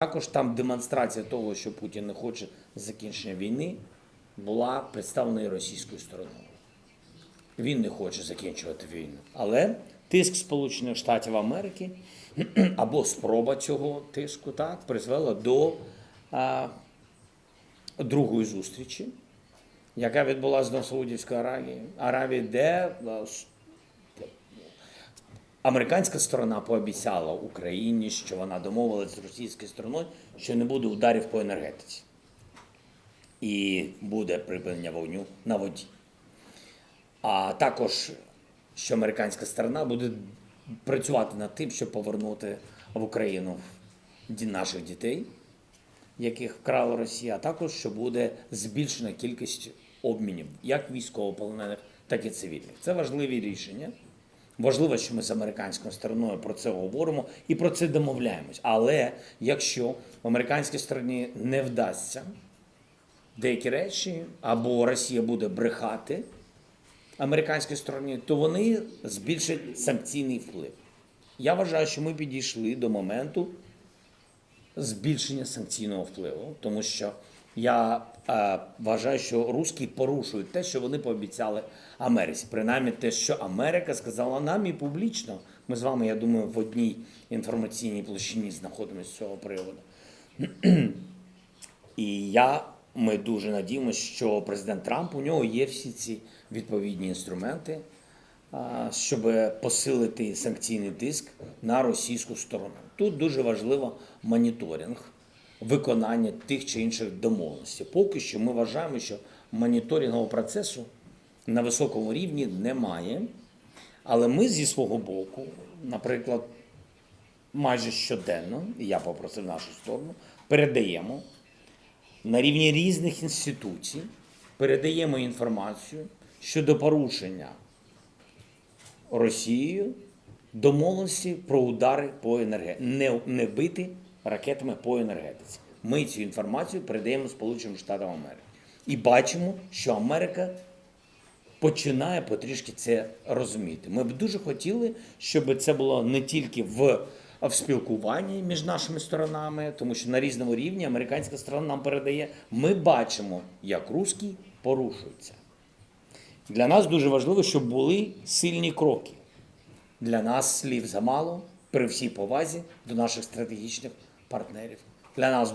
Також там демонстрація того, що Путін не хоче закінчення війни, була представлена російською стороною. Він не хоче закінчувати війну. Але тиск Сполучених Штатів Америки або спроба цього тиску так, призвела до а, другої зустрічі, яка відбулася до Саудівської Аравії, Аравії, де Американська сторона пообіцяла Україні, що вона домовилась з російською стороною, що не буде ударів по енергетиці. І буде припинення вогню на воді. А також, що американська сторона буде працювати над тим, щоб повернути в Україну наших дітей, яких вкрала Росія, а також що буде збільшена кількість обмінів як військовополонених, так і цивільних. Це важливі рішення. Важливо, що ми з американською стороною про це говоримо і про це домовляємось. Але якщо в американській стороні не вдасться деякі речі, або Росія буде брехати американській стороні, то вони збільшать санкційний вплив. Я вважаю, що ми підійшли до моменту збільшення санкційного впливу, тому що я е, вважаю, що русські порушують те, що вони пообіцяли Америці. Принаймні те, що Америка сказала нам і публічно. Ми з вами, я думаю, в одній інформаційній площині знаходимося з цього приводу. І я, ми дуже надіємося, що президент Трамп у нього є всі ці відповідні інструменти, щоб посилити санкційний тиск на російську сторону. Тут дуже важливо моніторинг виконання тих чи інших домовленостей. Поки що ми вважаємо, що моніторингового процесу на високому рівні немає. Але ми зі свого боку, наприклад, майже щоденно, і я попросив нашу сторону, передаємо на рівні різних інституцій, передаємо інформацію щодо порушення Росією домовленості про удари по енергетиці, не, не бити ракетами по енергетиці. Ми цю інформацію передаємо Сполученим Штатам Америки. І бачимо, що Америка починає потрішки це розуміти. Ми б дуже хотіли, щоб це було не тільки в, в спілкуванні між нашими сторонами, тому що на різному рівні американська сторона нам передає. Ми бачимо, як русський порушується. Для нас дуже важливо, щоб були сильні кроки. Для нас слів замало при всій повазі до наших стратегічних партнерів. Для нас